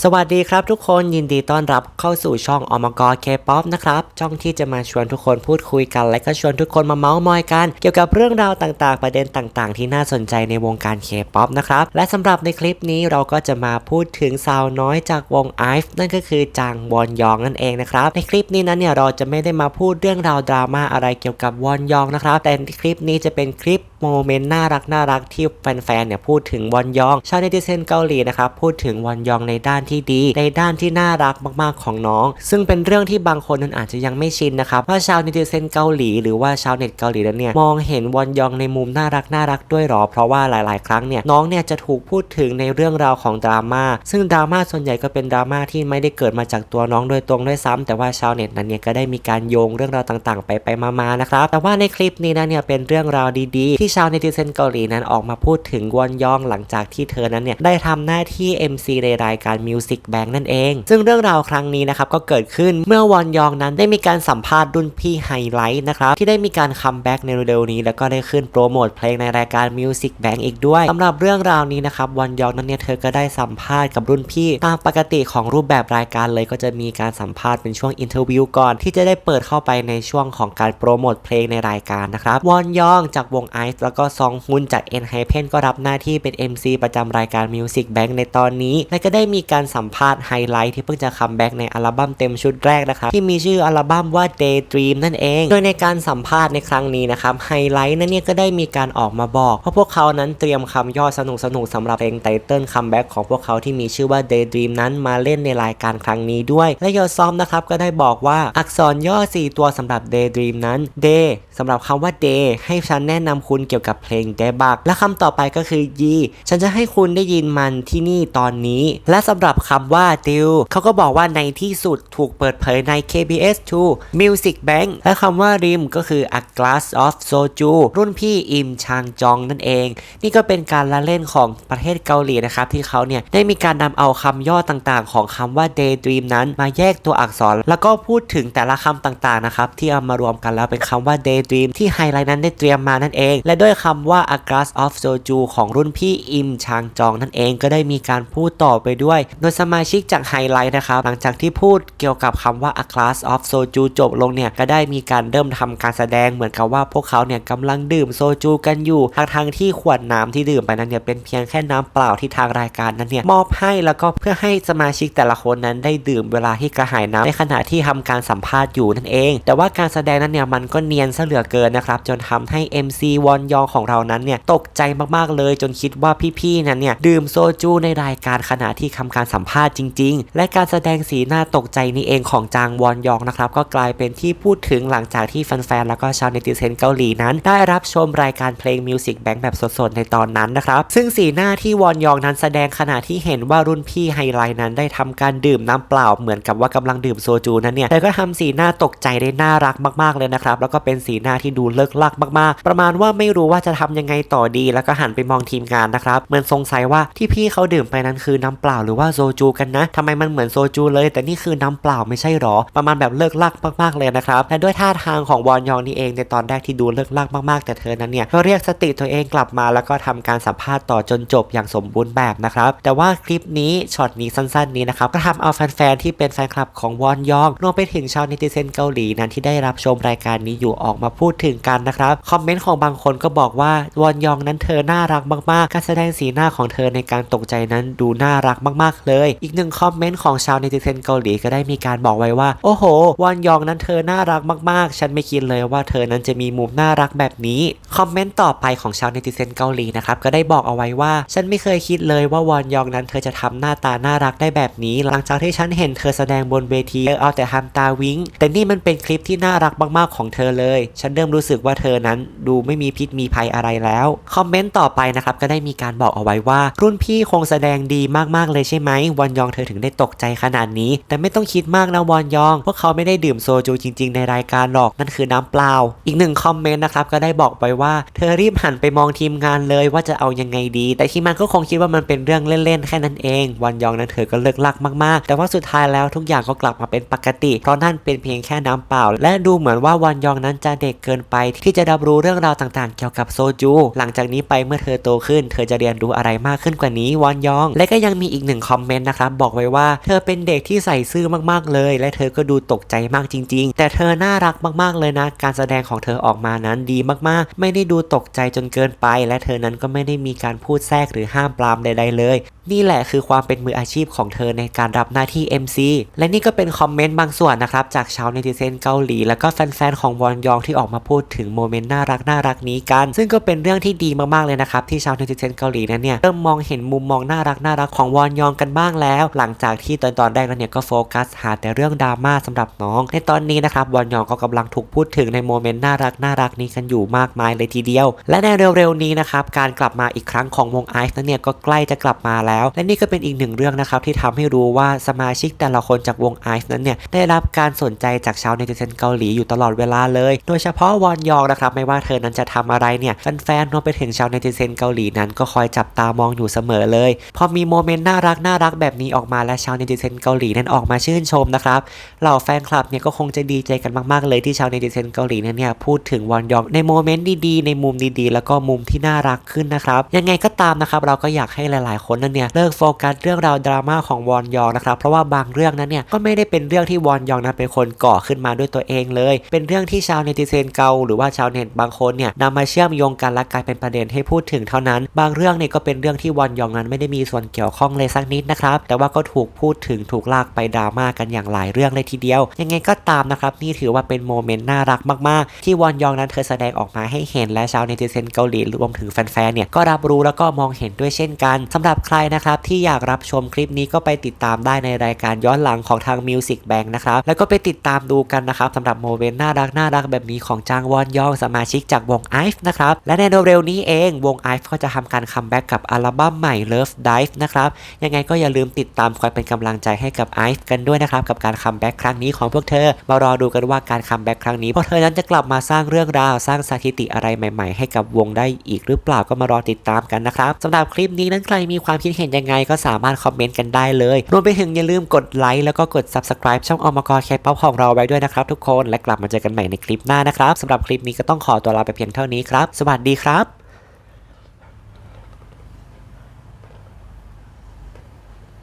สวัสดีครับทุกคนยินดีต้อนรับเข้าสู่ช่องอมกรเคป๊อปนะครับช่องที่จะมาชวนทุกคนพูดคุยกัน และก็ชวนทุกคนมาเมาส์มอยกัน เกี่ยวกับเรื่องราวต่างๆ ประเด็นต่างๆ ที่น่าสนใจในวงการเคป๊อปนะครับและสำหรับในคลิปนี้เราก็จะมาพูดถึงสาวน้อยจากวงไอฟ์นั่นก็คือจางวอนยองนั่นเองนะครับในคลิปนี้นั้นเนี่ยเราจะไม่ได้มาพูดเรื่องราวดราม่าอะไรเกี่ยวกับวอนยองนะครับแต่คลิปนี้จะเป็นคลิปโมเมนต์น่ารักน่ารักที่แฟนๆเนี่ยพูดถึงวอนยองชาวเนติเซนเกาหลีนะครับพูดถึงวอนยองในด้านที่ดี ในด้านที่น่ารักมากๆของน้อง ซึ่งเป็นเรื่องที่บางคนนั้นอาจจะยังไม่ชินนะครับว่าชาวเนติเซนเกาหลีหรือว่าชาวเน็ตเกาหลีนั้นเนี่ยมองเห็นวอนยองในมุมน่ารักน่ารักด้วยหรอ เพราะว่าหลาย ๆ ครั้งเนี่ยน้องเนี่ยจะถูกพูดถึงในเรื่องราวของดราม่าซึ่งดราม่าส่วนใหญ่ก็เป็นดราม่าที่ไม่ได้เกิดมาจากตัวน้องโดยตรงด้วยซ้ำแต่ว่าชาวเน็ตนั้นเนี่ยก็ได้มีการโยงเรื่องราวต่าง ๆ ไปไปมาๆนะครับแต่ว่าในคลิปนี้นะเนี่ยเป็นเรื่องราวดีๆ ที่ชาวเนติเซนเกาหลีนั้นออกมาพูดถึงวอนยองหลังจากที่เธอนั้นเนี่ยได้ทำหน้าที่ MC ในรายการ Music Bank นั่นเอง ซึ่งเรื่องราวครั้งนี้นะครับก็เกิดขึ้นเมื่อวอนยองนั้นได้มีการสัมภาษณ์รุ่นพี่ไฮไลท์นะครับที่ได้มีการคัมแบ็กในเร็วๆนี้ แล้วก็ได้ขึ้นโปรโมทเพลงในรายการ Music Bank อีกด้วยสำหรับเรื่องราวนี้นะครับวอนยองนั้นเนี่ยเธอก็ได้สัมภาษณ์กับรุ่นพี่ ตามปกติของรูปแบบรายการเลยก็จะมีการสัมภาษณ์เป็นช่วงอินเทอร์วิวก่อนที่จะได้เปิดเข้าไปในช่วงของการโปรโมทเพลงในรายการนะครับวอนยองจากวงไอซ์แล้วก็ซองฮุนจาก n h y p e n ก็รับหน้าที่เป็น MC ประจำรายการ Music Bank ในตอนนี้และก็ได้มีการสัมภาษณ์ไฮไลท์ที่เพิ่งจะคัมแบ็กในอัลบั้มเต็มชุดแรกนะครับที่มีชื่ออัลบั้มว่า Daydream นั่นเอง โดยในการสัมภาษณ์ในครั้งนี้นะครับไฮไลท์นั้นเนี่ยก็ได้มีการออกมาบอกว่าพวกเขานั้นเตรียมคำย่อสนุกสนุกสำหรับเพลงไตเติลคัมแบ็กของพวกเขาที่มีชื่อว่า Daydream นั้นมาเล่นในรายการครั้งนี้ด้วย และยอซอมนะครับก็ได้บอกว่าอักษรย่อ 4 ตัวสำหรับ Daydream นั้น Day สำหรับคำว่า Day ให้ฉันแนะนำคุณเกี่ยวกับเพลง d e b u g และคำต่อไปก็คือยีฉันจะให้คุณได้ยินมันที่นี่ตอนนี้ และสำหรับคำว่า d i l เขาก็บอกว่าในที่สุดถูกเปิดเผยใน KBS 2 Music Bank และคำว่าริมก็คือ A Glass of Soju รุ่นพี่อิมชางจองนั่นเอง นี่ก็เป็นการละเล่นของประเทศเกาหลีนะครับ ที่เขาเนี่ยได้มีการนำเอาคำย่อต่างๆ ของคำว่า Daydream นั้น มาแยกตัวอักษร แล้วก็พูดถึงแต่ละคำต่างๆนะครับที่เอามารวมกันแล้วเป็นคำว่า Daydream ที่ไฮไลท์นั้นได้เตรียมมานั่นเอง และด้วยคำว่า A Glass of Soju ของรุ่นพี่อิมชางจองนั่นเองก็ได้มีการพูดต่อไปด้วยโดยสมาชิกจากไฮไลท์นะครับหลังจากที่พูดเกี่ยวกับคำว่า A Glass of Soju จบลงเนี่ยก็ได้มีการเริ่มทำการแสดงเหมือนกับว่าพวกเขาเนี่ยกำลังดื่มโซจูกันอยู่ทางทางที่ขวดน้ำที่ดื่มไปนั้นเนี่ยเป็นเพียงแค่น้ำเปล่าที่ทางรายการนั้นเนี่ยมอบให้แล้วก็เพื่อให้สมาชิกแต่ละคนนั้นได้ดื่มเวลาที่กระหายน้ำในขณะที่ทำการสัมภาษณ์อยู่นั่นเอง แต่ว่าการแสดงนั้นเนี่ยมันก็เนียนซะเหลือเกินนะครับจนทำให้ MC วอนยองของเรานั้นเนี่ยตกใจมากๆเลย จนคิดว่าพี่ๆนั้นเนี่ยดื่มโซจูในรายการขณะที่ทำการการสัมภาษณ์จริง ๆ และการแสดงสีหน้าตกใจนี้เองของจางวอนยองนะครับก็กลายเป็นที่พูดถึงหลังจากที่แฟนๆแล้วก็ชาวเนติเซนเกาหลีนั้น ได้รับชมรายการเพลง Music Bank แบบสดๆในตอนนั้นนะครับซึ่งสีหน้าที่วอนยองนั้นแสดงขณะที่เห็นว่ารุ่นพี่ไฮไลท์นั้นได้ทำการดื่มน้ำเปล่าเหมือนกับว่ากำลังดื่มโซจูนั้นเนี่ยแต่ก็ทำสีหน้าตกใจได้น่ารักมากๆเลยนะครับแล้วก็เป็นสีหน้าที่ดูเลิกลักมากๆ ประมาณว่าไม่รู้ว่าจะทำยังไงต่อดี แล้วก็หันไปมองทีมงานนะครับเหมือนสงสัยว่าที่พี่เขาดื่มไปนั้นคือน้ำเปล่าหรือว่าโซจูกันนะทำไมมันเหมือนโซจูเลย แต่นี่คือน้ำเปล่าไม่ใช่หรอ ประมาณแบบเลิกลักมากๆเลยนะครับและด้วยท่าทางของวอนยองนี่เองในตอนแรกที่ดูเลิกลักมากๆ แต่เธอนั้นเนี่ยก็เรียกสติตัวเองกลับมาแล้วก็ทำการสัมภาษณ์ต่อจนจบอย่างสมบูรณ์แบบนะครับแต่ว่าคลิปนี้ช็อตนี้สั้นๆนี้นะครับก็ทำเอาแฟนๆที่เป็นแฟนคลับของวอนยองรวมไปถึงชาวเนติเซนเกาหลีนั้นที่ได้รับชมรายการนี้อยู่ออกมาพูดถึงกันนะครับคอมเมนต์ของบางคนก็บอกว่าวอนยองนั้นเธอน่ารักมากๆ การแสดงสีหน้าของเธอในการตกใจนั้นดูน่ารักมากๆเลย อีกหนึ่งคอมเมนต์ของชาวเนติเซนเกาหลีก็ได้มีการบอกไว้ว่า โอ้โห วอนยองนั้นเธอน่ารักมากๆ ฉันไม่คิดเลยว่าเธอนั้นจะมีมุมน่ารักแบบนี้ คอมเมนต์ต่อไปของชาวเนติเซนเกาหลีนะครับก็ได้บอกเอาไว้ว่า ฉันไม่เคยคิดเลยว่าวอนยองนั้นเธอจะทำหน้าตาน่ารักได้แบบนี้ หลังจากที่ฉันเห็นเธอแสดงบนเวทีเอาแต่ทำตาวิ้งแต่นี่มันเป็นคลิปที่น่ารักมากๆของเธอเลย ฉันเริ่มรู้สึกว่าเธอนั้นดูไม่มีพิษมีภัยอะไรแล้ว คอมเมนต์ต่อไปนะครับก็ได้มีการบอกเอาไว้ว่า รุ่นพี่คงแสดงดีมากๆเลยใช่ไหมวอนยองเธอถึงได้ตกใจขนาดนี้ แต่ไม่ต้องคิดมากนะวอนยอง พวกเขาไม่ได้ดื่มโซจูจริง ๆ ในรายการหรอกนั่นคือน้ำเปล่า อีกหนึ่งคอมเมนต์นะครับก็ได้บอกไปว่าเธอรีบหันไปมองทีมงานเลยว่าจะเอายังไงดี แต่ทีมงานก็คงคิดว่ามันเป็นเรื่องเล่นๆแค่นั้นเองวอนยองนั้นเธอก็เลิกลักมากๆ แต่ว่าสุดท้ายแล้วทุกอย่างก็กลับมาเป็นปกติ เพราะนั่นเป็นเพียงแค่น้ำเปล่า และดูเหมือนว่าวอนยองนั้นจะเด็กเกินไป ที่จะรับรู้เรื่องราวต่างๆ เกี่ยวกับโซจู หลังจากนี้ไปเมื่อเธอโตขึ้น เธอจะเรียนรู้อะไรมากขึ้นกว่านี้วอนยอง และก็ยังมีอีกหนึ่งคอมเมนต์นะครับบอกไว้ว่า เธอเป็นเด็กที่ใส่ซื่อมากๆเลย และเธอก็ดูตกใจมากจริง ๆ แต่เธอน่ารักมากๆเลยนะ การแสดงของเธอออกมานั้นดีมากๆ ไม่ได้ดูตกใจจนเกินไป และเธอนั้นก็ไม่ได้มีการพูดแทรกหรือห้ามปรามใดๆเลยนี่แหละคือความเป็นมืออาชีพของเธอในการรับหน้าที่ MC และนี่ก็เป็นคอมเมนต์บางส่วนนะครับ จากชาวเนติเซนเกาหลี แล้วก็แฟนๆ ของวอนยองที่ออกมาพูดถึงโมเมนต์น่ารักน่ารักนี้กัน ซึ่งก็เป็นเรื่องที่ดีมากๆเลยนะครับที่ชาวเนติเซนเกาหลีนั้นเนี่ยเริ่มมองเห็นมุมมองน่ารักน่ารักของวอนยองกันบ้างแล้ว หลังจากที่ตอนตอนแรกแล้วเนี่ยก็โฟกัสหาแต่เรื่องดราม่าสำหรับน้อง ในตอนนี้นะครับวอนยองก็กำลังถูกพูดถึงในโมเมนต์น่ารักน่ารักนี้กันอยู่มากมายเลยทีเดียว และในเร็วๆนี้นะครับการกลับมาอีกครั้งของวงไอซ์นั้นเนี่ยก็ใกล้จะกลับมาแล้วและนี่ก็เป็นอีกหนึ่งเรื่องนะครับที่ทำให้รู้ว่าสมาชิกแต่ละคนจากวงไอซ์นั้นเนี่ยได้รับการสนใจจากชาวเนติเซนเกาหลีอยู่ตลอดเวลาเลย โดยเฉพาะวอนยองนะครับไม่ว่าเธอนั้นจะทำอะไรเนี่ยแฟนๆรวมไปถึงชาวเนติเซนเกาหลีนั้นก็คอยจับตามองอยู่เสมอเลย พอมีโมเมนต์น่ารักน่ารักแบบนี้ออกมาและชาวเนติเซนเกาหลีนั้นออกมาชื่นชมนะครับเหล่าแฟนคลับเนี่ยก็คงจะดีใจกันมากๆเลยที่ชาวเนติเซนเกาหลีนั้นเนี่ยพูดถึงวอนยองในโมเมนต์ดีๆในมุมดีๆ แล้วก็มุมที่น่ารักขึ้นนะครับยังไงก็ตามนะครับเราก็อยากให้หลายๆคนนั้นเนี่ยเลิกโฟกัสเรื่องราวดราม่าของวอนยองนะครับเพราะว่าบางเรื่องนั้นเนี่ยก็ไม่ได้เป็นเรื่องที่วอนยองนั้นเป็นคนก่อขึ้นมาด้วยตัวเองเลย เป็นเรื่องที่ชาวเนติเซนเกาหรือว่าชาวเน็ตบางคนเนี่ยนำมาเชื่อมโยงกันและกลายเป็นประเด็นให้พูดถึงเท่านั้น บางเรื่องเนี่ยก็เป็นเรื่องที่วอนยองนั้นไม่ได้มีส่วนเกี่ยวข้องเลยสักนิดนะครับแต่ว่าก็ถูกพูดถึงถูกลากไปดราม่ากันอย่างหลายเรื่องเลยทีเดียว ยังไงก็ตามนะครับนี่ถือว่าเป็นโมเมนต์น่ารักมากๆ ที่วอนยองนั้นเธอแสดงออกมาให้เห็นและชาวเนติเซนเกาหลีรวมถึงแฟนๆเนี่ยก็รับรู้แล้วก็มองเห็นด้วยเช่นกันสำหรับใครนะครับที่อยากรับชมคลิปนี้ก็ไปติดตามได้ในรายการย้อนหลังของทาง Music Bank นะครับแล้วก็ไปติดตามดูกันนะครับสำหรับโมเมนต์น่ารักน่ารักแบบนี้ของจางวอนยองสมาชิกจากวง IVE นะครับและในเร็วๆนี้เองวง IVE ก็จะทำการคัมแบ็กกับอัลบั้มใหม่ Love Dive นะครับยังไงก็อย่าลืมติดตามคอยเป็นกำลังใจให้กับ IVE กันด้วยนะครับกับการคัมแบ็กครั้งนี้ของพวกเธอมารอดูกันว่าการคัมแบ็กครั้งนี้พวกเธอนั้นจะกลับมาสร้างเรื่องราวสร้างสถิติอะไรใหม่ ๆ ให้กับวงได้อีกหรือเปล่าก็มารอติดตามกันนะครับสำหรับคลิปนี้นั้นใครมีความคิดเห็นยังไงก็สามารถคอมเมนต์กันได้เลย รวมไปถึงอย่าลืมกดไลค์แล้วก็กด subscribe ช่องอมกรแคปป๊อปของเราไว้ด้วยนะครับทุกคนและกลับมาเจอกันใหม่ในคลิปหน้านะครับสำหรับคลิปนี้ก็ต้องขอตัวลาไปเพียงเท่านี้ครับ สวัสดีครับ